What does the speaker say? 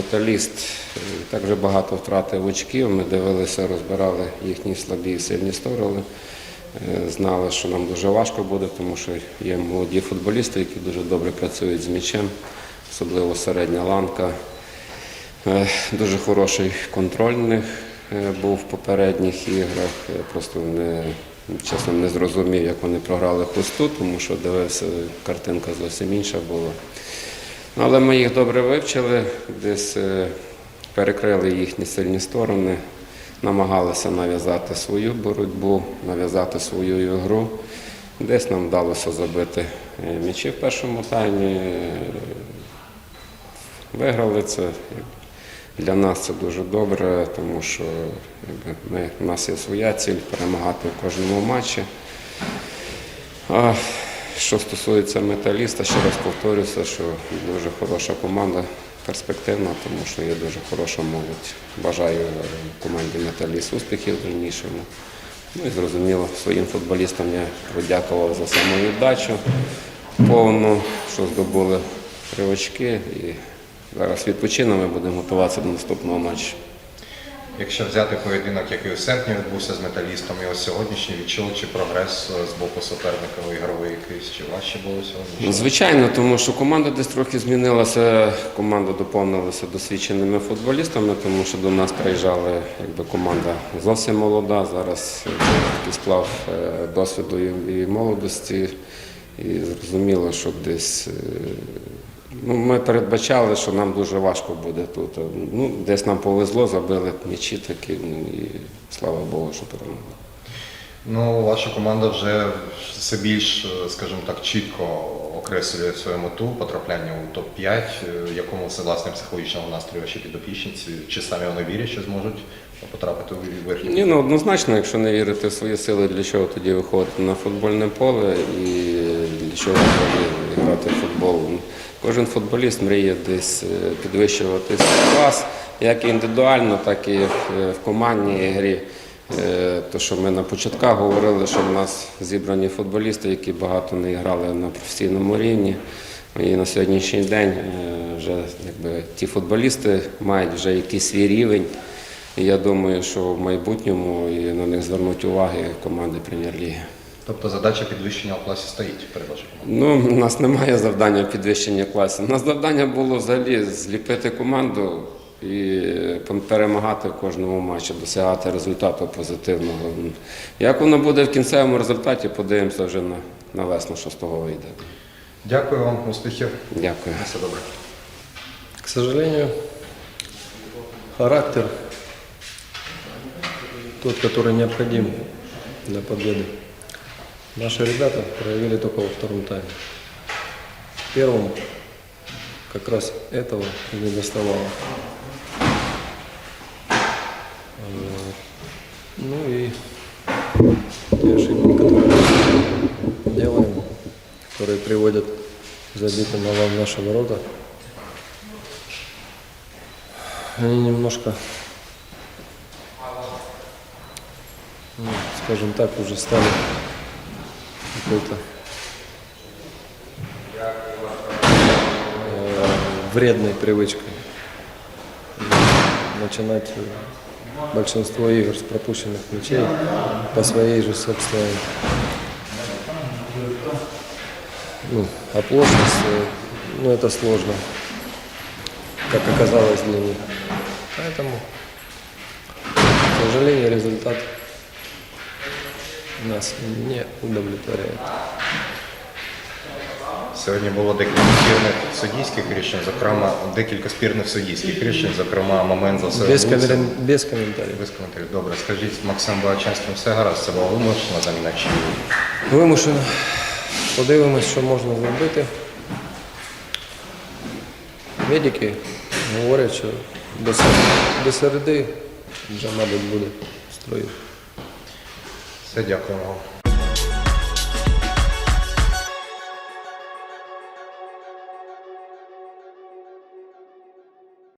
металіст також багато втратив очків. Ми дивилися, розбирали їхні слабі і сильні сторони. Е, Знали, що нам дуже важко буде, тому що є молоді футболісти, які дуже добре працюють з м'ячем, особливо середня ланка. Е, Дуже хороший контроль в них е, був в попередніх іграх. Я просто не, чесно не зрозумів, як вони програли хусту, тому що дивився, картинка зовсім інша була. Але ми їх добре вивчили, десь е, перекрили їхні сильні сторони, намагалися нав'язати свою боротьбу, нав'язати свою ігру. Десь нам вдалося забити е, м'ячі в першому таймі. Виграли це. Для нас це дуже добре, тому що ми, у нас є своя ціль перемагати в кожному матчі. Що стосується металіста, ще раз повторюся, що дуже хороша команда, перспективна, тому що є дуже хороша молодь. Бажаю команді металіст успіхів дальнішому. Ну і зрозуміло, своїм футболістам я подякував за самовіддачу повну, що здобули три. І зараз відпочинемо будемо готуватися до наступного матчу. Якщо взяти поєдинок, який у серпні відбувся з металістом, і ось сьогоднішній відчули, чи прогрес е, з боку суперника ігровий якийсь, чи важче було сьогодні? Ну, Звичайно, тому що команда десь трохи змінилася. Команда доповнилася досвідченими футболістами, тому що до нас приїжджали якби команда зовсім молода. Зараз е, такий сплав е, досвіду і молодості. І зрозуміло, що десь ну, ми передбачали, що нам дуже важко буде тут. Ну, десь нам повезло, забили м'ячі такі, ну, і слава Богу, що перемогли. Ну, ваша команда вже все більш, е, скажімо так, чітко окреслює свою мету потрапляння у топ-5. Е, Якому це власне психологічного настрою ще підопічниці? Чи самі вони вірять, що зможуть потрапити у верхню? Ні, ну однозначно, якщо не вірити в свої сили, для чого тоді виходити на футбольне поле і для чого взагалі в футбол. Ну, Кожен футболіст мріє десь е, підвищувати свій клас, як індивідуально, так і в- в командній грі. Е, То, що ми на початках говорили, що в нас зібрані футболісти, які багато не грали на професійному рівні. І на сьогоднішній день е, вже якби, ті футболісти мають вже якийсь свій рівень. І я думаю, що в майбутньому і на них звернуть уваги команди прем'єр-ліги. Тобто задача підвищення у класі стоїть перед вашою командою? Ну, у нас немає завдання підвищення класу. У нас завдання було взагалі зліпити команду і перемагати в кожному матчі, досягати результату позитивного. Як воно буде в кінцевому результаті, подивимося вже на, на весну, що з того вийде. Дякую вам, успіхів. Дякую. Все добре. К сожалению, характер тот, который необходим для победы. Наши ребята проявили только во втором тайме. В первом как раз этого не доставало. Вот. Ну и те ошибки, которые мы делаем, которые приводят к забитым голам наши ворота, они немножко, ну, скажем так, уже стали какой-то э, вредной привычкой. Начинать э, большинство игр с пропущенных мячей по своей же собственной ну, оплошности, ну, это сложно, как оказалось для них. Поэтому, к сожалению, результат нас не удовлетворяет. Сьогодні було декілька спірних суддівських рішень, зокрема декілька спірних суддівських рішень, зокрема момент за Без, Севгусом. комментариев. без комментариев. Без коментарів. Добре, скажіть, з Максимом Балачанським все гаразд, це була вимушена заміна чи Вимушено. Подивимось, що можна зробити. Медики говорять, що до середи, до середи вже, мабуть, буде строю. Все дякуємо.